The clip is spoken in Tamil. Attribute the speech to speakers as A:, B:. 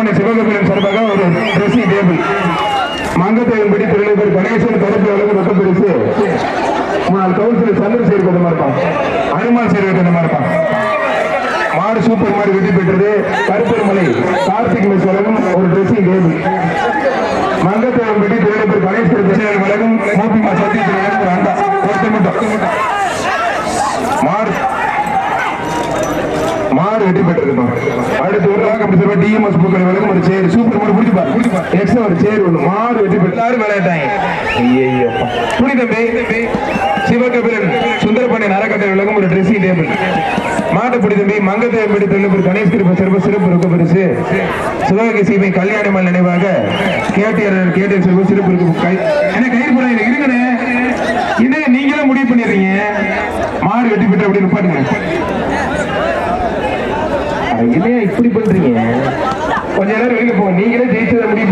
A: சுந்தரபாண்டி சிவகபிலன் சார்பாக ஒரு ட்ரெஸ்ஸிங் டேபிள் மங்கத்தேவன்படி தொழிலதிபர் கணேசன் கருப்பு அளவு ரொக்க பரிசு. முன்னாள் கவுன்சிலர் சந்திரசேகர் கொண்டமா இருப்பான். அனுமான் சேர் கொண்டமா இருப்பான். மாடு சூப்பர் மாடு வெற்றி பெற்றது கருப்பூர்மலை. கார்த்திக் மிஸ் வழங்கும் ஒரு ட்ரெஸ்ஸிங் டேபிள் மங்கத்தேவன்படி தொழிலதிபர் கணேசன் பிரச்சனை வழங்கும் மோபிமா சத்தியத்தில் வழங்கும் ஒரு அண்டா ஒருத்தர் மட்டும் மாடு மாடு வெற்றி பெற்றிருக்கோம் அடுத்து ஒரு நாள் அப்படி சொல்ல டிஎம்எஸ் பூக்கள் வழங்கும் ஒரு சேர் சூப்பர் மாடு பிடிச்சிப்பா பிடிச்சிப்பா எக்ஸ்ட்ரா ஒரு சேர் ஒன்று மாடு வெற்றி பெற்று. எல்லாரும் விளையாட்டாங்க. ஐயோ துணி தம்பி சிவகபிலன் சுந்தரபாண்டியன் அறக்கட்டளை வழங்கும் ஒரு ட்ரெஸ்ஸிங் டேபிள் மாட்டுப்பிடி தம்பி மங்கத்தேவன்படி தொழில் கணேஷ் கிருப்ப சிறப்பு சிறப்பு இருக்க பரிசு சிவகங்கை சீமை கல்யாணமல் நினைவாக கேட்டியர் கேட்டியர் சிறப்பு சிறப்பு இருக்கு கை என்ன கயிறு போட இருக்குங்கண்ணே என்ன நீங்களும் முடிவு பண்ணிடுறீங்க. மாடு வெட்டி பெற்று அப்படின்னு பாருங்க. என்னையா இப்படி பண்றீங்க? கொஞ்ச நேரம் வெளியில போங்க நீங்களே ஜெயிச்சதை முடிவு